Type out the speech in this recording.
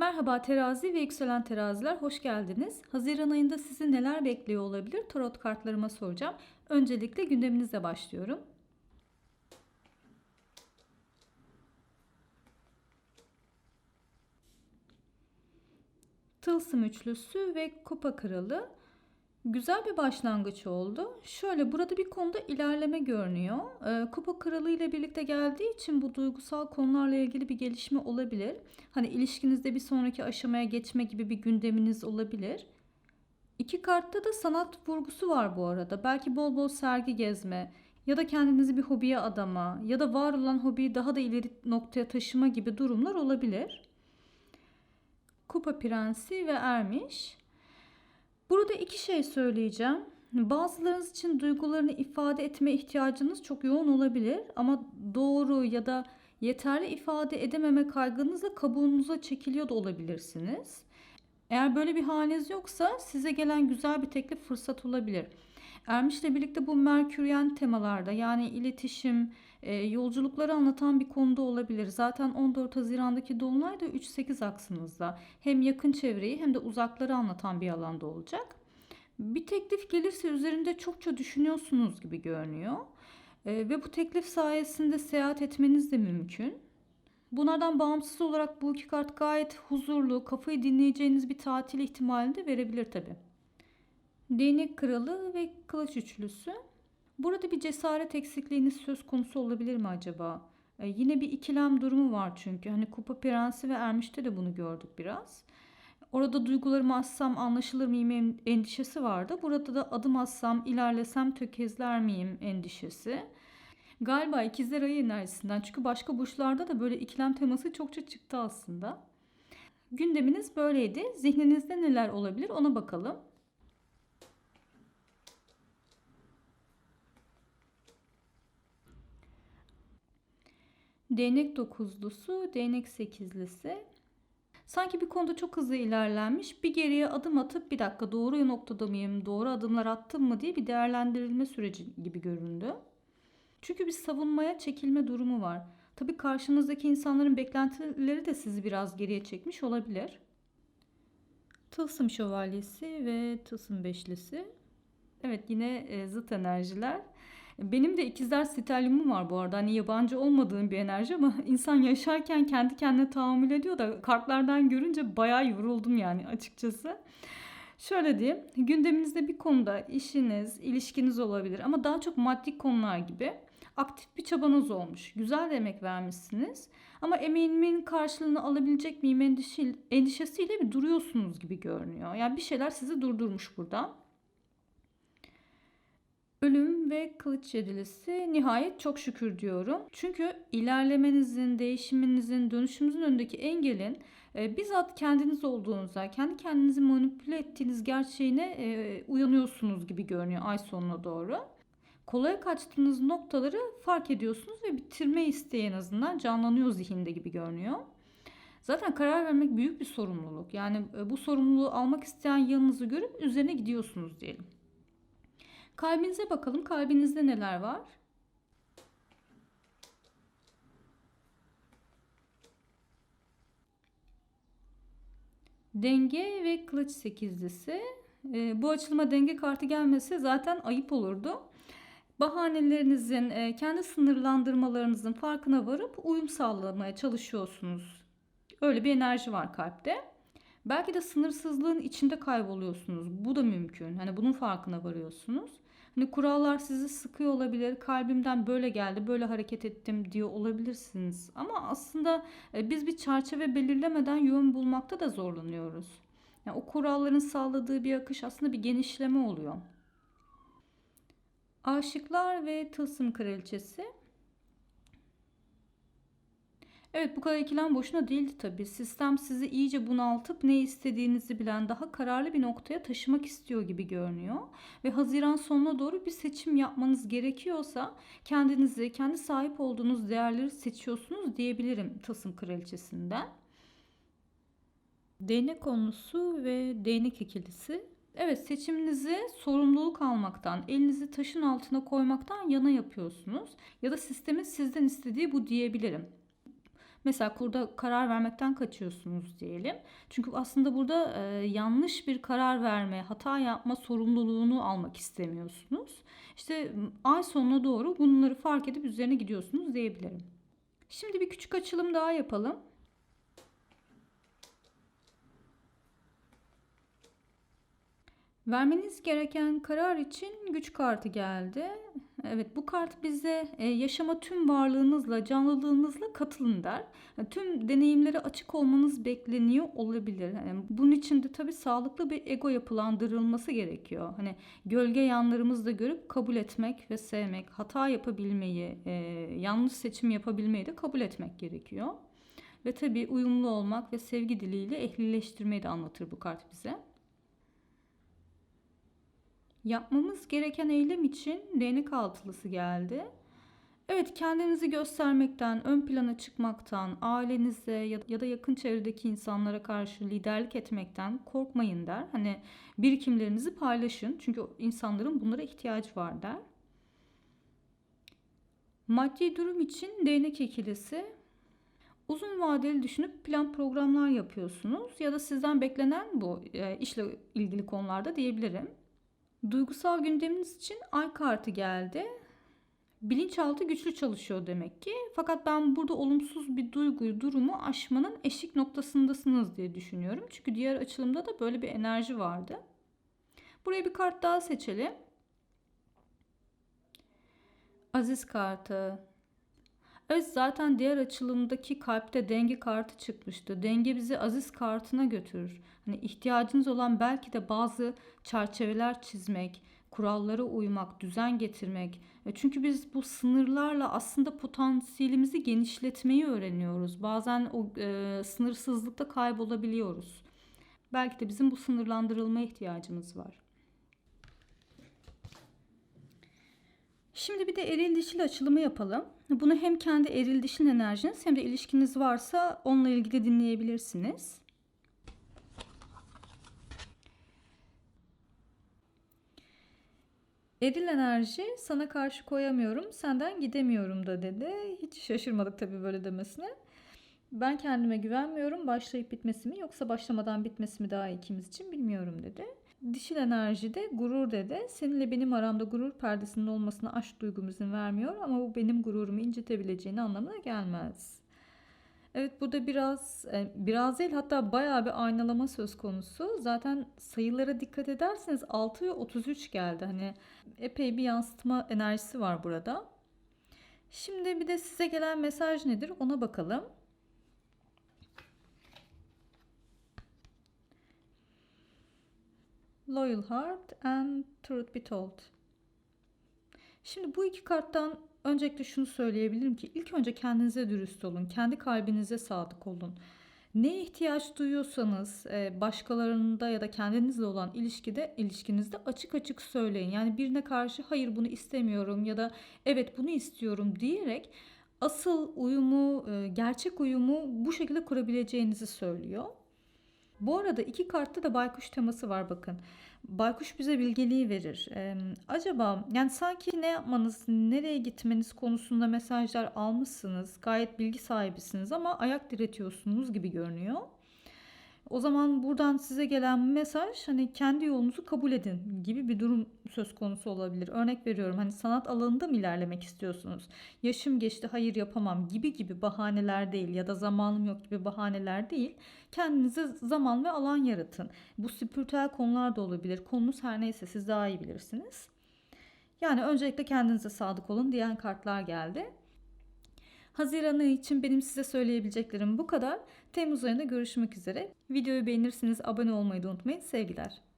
Merhaba terazi ve yükselen teraziler hoş geldiniz. Haziran ayında sizi neler bekliyor olabilir? Tarot kartlarıma soracağım. Öncelikle gündeminizle başlıyorum. Tılsım üçlüsü ve kupa kralı. Güzel bir başlangıç oldu. Şöyle burada bir konuda ilerleme görünüyor. Ee, Kupa Kralı ile birlikte geldiği için bu duygusal konularla ilgili bir gelişme olabilir. Hani ilişkinizde bir sonraki aşamaya geçme gibi bir gündeminiz olabilir. İki kartta da sanat vurgusu var bu arada. Belki bol bol sergi gezme ya da kendinizi bir hobiye adama ya da var olan hobiyi daha da ileri noktaya taşıma gibi durumlar olabilir. Kupa Prensi ve Ermiş. Burada iki şey söyleyeceğim. Bazılarınız için duygularını ifade etme ihtiyacınız çok yoğun olabilir ama doğru ya da yeterli ifade edememe kaygınızla kabuğunuza çekiliyor da olabilirsiniz. Eğer böyle bir haliniz yoksa size gelen güzel bir teklif fırsat olabilir. Ermiş'le birlikte bu Merküryen temalarda yani iletişim, e, yolculukları anlatan bir konuda olabilir. Zaten 14 Haziran'daki Dolunay da 3-8 aksınızda. Hem yakın çevreyi hem de uzakları anlatan bir alanda olacak. Bir teklif gelirse üzerinde çokça düşünüyorsunuz gibi görünüyor. E, ve bu teklif sayesinde seyahat etmeniz de mümkün. Bunlardan bağımsız olarak bu iki kart gayet huzurlu, kafayı dinleyeceğiniz bir tatil ihtimalini de verebilir tabi. Değnek kralı ve kılıç üçlüsü. Burada bir cesaret eksikliğiniz söz konusu olabilir mi acaba? Ee, yine bir ikilem durumu var çünkü. Hani Kupa Prensi ve Ermiş'te de bunu gördük biraz. Orada duygularımı assam anlaşılır mıyım endişesi vardı. Burada da adım assam ilerlesem tökezler miyim endişesi. Galiba ikizler ayı enerjisinden çünkü başka burçlarda da böyle ikilem teması çokça çıktı aslında. Gündeminiz böyleydi. Zihninizde neler olabilir ona bakalım. Değnek dokuzlusu, değnek sekizlisi. Sanki bir konuda çok hızlı ilerlenmiş. Bir geriye adım atıp bir dakika doğru noktada mıyım, doğru adımlar attım mı diye bir değerlendirilme süreci gibi göründü. Çünkü bir savunmaya çekilme durumu var. Tabii karşınızdaki insanların beklentileri de sizi biraz geriye çekmiş olabilir. Tılsım şövalyesi ve tılsım beşlisi. Evet yine e, zıt enerjiler. Benim de ikizler stelyumum var bu arada. Hani yabancı olmadığım bir enerji ama insan yaşarken kendi kendine tahammül ediyor da kartlardan görünce bayağı yoruldum yani açıkçası. Şöyle diyeyim, gündeminizde bir konuda işiniz, ilişkiniz olabilir ama daha çok maddi konular gibi aktif bir çabanız olmuş. Güzel de emek vermişsiniz ama emeğimin karşılığını alabilecek miyim endişe, endişesiyle bir duruyorsunuz gibi görünüyor. Yani bir şeyler sizi durdurmuş burada. Ölüm ve kılıç yedilisi nihayet çok şükür diyorum. Çünkü ilerlemenizin, değişiminizin, dönüşümüzün önündeki engelin e, bizzat kendiniz olduğunuzda, kendi kendinizi manipüle ettiğiniz gerçeğine e, uyanıyorsunuz gibi görünüyor ay sonuna doğru. Kolay kaçtığınız noktaları fark ediyorsunuz ve bitirme isteği en azından canlanıyor zihinde gibi görünüyor. Zaten karar vermek büyük bir sorumluluk. Yani e, bu sorumluluğu almak isteyen yanınızı görüp üzerine gidiyorsunuz diyelim. Kalbinize bakalım. Kalbinizde neler var? Denge ve kılıç sekizlisi. E, bu açılıma denge kartı gelmese zaten ayıp olurdu. Bahanelerinizin, e, kendi sınırlandırmalarınızın farkına varıp uyum sağlamaya çalışıyorsunuz. Öyle bir enerji var kalpte. Belki de sınırsızlığın içinde kayboluyorsunuz. Bu da mümkün. Hani bunun farkına varıyorsunuz. Hani kurallar sizi sıkıyor olabilir. Kalbimden böyle geldi, böyle hareket ettim diyor olabilirsiniz. Ama aslında e, biz bir çerçeve belirlemeden yön bulmakta da zorlanıyoruz. Yani o kuralların sağladığı bir akış aslında bir genişleme oluyor. Aşıklar ve Tılsım Kraliçesi Evet bu kadar ikilem boşuna değildi tabii. Sistem sizi iyice bunaltıp ne istediğinizi bilen daha kararlı bir noktaya taşımak istiyor gibi görünüyor. Ve Haziran sonuna doğru bir seçim yapmanız gerekiyorsa kendinizi, kendi sahip olduğunuz değerleri seçiyorsunuz diyebilirim Tasım Kraliçesinden. Değnek konusu ve değnek ikilisi Evet seçiminizi sorumluluk almaktan, elinizi taşın altına koymaktan yana yapıyorsunuz. Ya da sistemin sizden istediği bu diyebilirim. Mesela burada karar vermekten kaçıyorsunuz diyelim. Çünkü aslında burada e, yanlış bir karar verme, hata yapma sorumluluğunu almak istemiyorsunuz. İşte ay sonuna doğru bunları fark edip üzerine gidiyorsunuz diyebilirim. Şimdi bir küçük açılım daha yapalım. Vermeniz gereken karar için güç kartı geldi. Evet bu kart bize e, yaşama tüm varlığınızla, canlılığınızla katılın der. Yani tüm deneyimlere açık olmanız bekleniyor olabilir. Yani bunun için de tabii sağlıklı bir ego yapılandırılması gerekiyor. Hani gölge yanlarımızı da görüp kabul etmek ve sevmek, hata yapabilmeyi, e, yanlış seçim yapabilmeyi de kabul etmek gerekiyor. Ve tabii uyumlu olmak ve sevgi diliyle ehlileştirmeyi de anlatır bu kart bize. Yapmamız gereken eylem için değnek altılısı geldi. Evet kendinizi göstermekten, ön plana çıkmaktan, ailenize ya da yakın çevredeki insanlara karşı liderlik etmekten korkmayın der. Hani birikimlerinizi paylaşın çünkü insanların bunlara ihtiyacı var der. Maddi durum için değnek ikilisi. Uzun vadeli düşünüp plan programlar yapıyorsunuz ya da sizden beklenen bu e, işle ilgili konularda diyebilirim. Duygusal gündeminiz için ay kartı geldi. Bilinçaltı güçlü çalışıyor demek ki. Fakat ben burada olumsuz bir duyguyu, durumu aşmanın eşik noktasındasınız diye düşünüyorum. Çünkü diğer açılımda da böyle bir enerji vardı. Buraya bir kart daha seçelim. Aziz kartı. Evet zaten diğer açılımdaki kalpte denge kartı çıkmıştı. Denge bizi aziz kartına götürür. Hani ihtiyacınız olan belki de bazı çerçeveler çizmek, kurallara uymak, düzen getirmek. E, çünkü biz bu sınırlarla aslında potansiyelimizi genişletmeyi öğreniyoruz. Bazen o e, sınırsızlıkta kaybolabiliyoruz. Belki de bizim bu sınırlandırılma ihtiyacımız var. Şimdi bir de eril dişil açılımı yapalım. Bunu hem kendi eril dişil enerjiniz hem de ilişkiniz varsa onunla ilgili dinleyebilirsiniz. Eril enerji sana karşı koyamıyorum, senden gidemiyorum da dedi. Hiç şaşırmadık tabii böyle demesine. Ben kendime güvenmiyorum. Başlayıp bitmesi mi yoksa başlamadan bitmesi mi daha ikimiz için bilmiyorum dedi. Dişil enerjide gurur dedi. Seninle benim aramda gurur perdesinin olmasına aşk duygum izin vermiyor ama bu benim gururumu incitebileceğini anlamına gelmez. Evet burada biraz e, biraz değil hatta bayağı bir aynalama söz konusu. Zaten sayılara dikkat ederseniz 6 ve 33 geldi. Hani epey bir yansıtma enerjisi var burada. Şimdi bir de size gelen mesaj nedir ona bakalım. Loyal Heart and Truth Be Told. Şimdi bu iki karttan öncelikle şunu söyleyebilirim ki ilk önce kendinize dürüst olun. Kendi kalbinize sadık olun. Ne ihtiyaç duyuyorsanız e, başkalarında ya da kendinizle olan ilişkide ilişkinizde açık açık söyleyin. Yani birine karşı hayır bunu istemiyorum ya da evet bunu istiyorum diyerek asıl uyumu, e, gerçek uyumu bu şekilde kurabileceğinizi söylüyor. Bu arada iki kartta da baykuş teması var bakın. Baykuş bize bilgeliği verir. Ee, acaba yani sanki ne yapmanız, nereye gitmeniz konusunda mesajlar almışsınız. Gayet bilgi sahibisiniz ama ayak diretiyorsunuz gibi görünüyor. O zaman buradan size gelen mesaj hani kendi yolunuzu kabul edin gibi bir durum söz konusu olabilir. Örnek veriyorum hani sanat alanında mı ilerlemek istiyorsunuz? Yaşım geçti hayır yapamam gibi gibi bahaneler değil ya da zamanım yok gibi bahaneler değil. Kendinize zaman ve alan yaratın. Bu spiritüel konular da olabilir. Konunuz her neyse siz daha iyi bilirsiniz. Yani öncelikle kendinize sadık olun diyen kartlar geldi. Haziran ayı için benim size söyleyebileceklerim bu kadar. Temmuz ayında görüşmek üzere. Videoyu beğenirsiniz, abone olmayı da unutmayın. Sevgiler.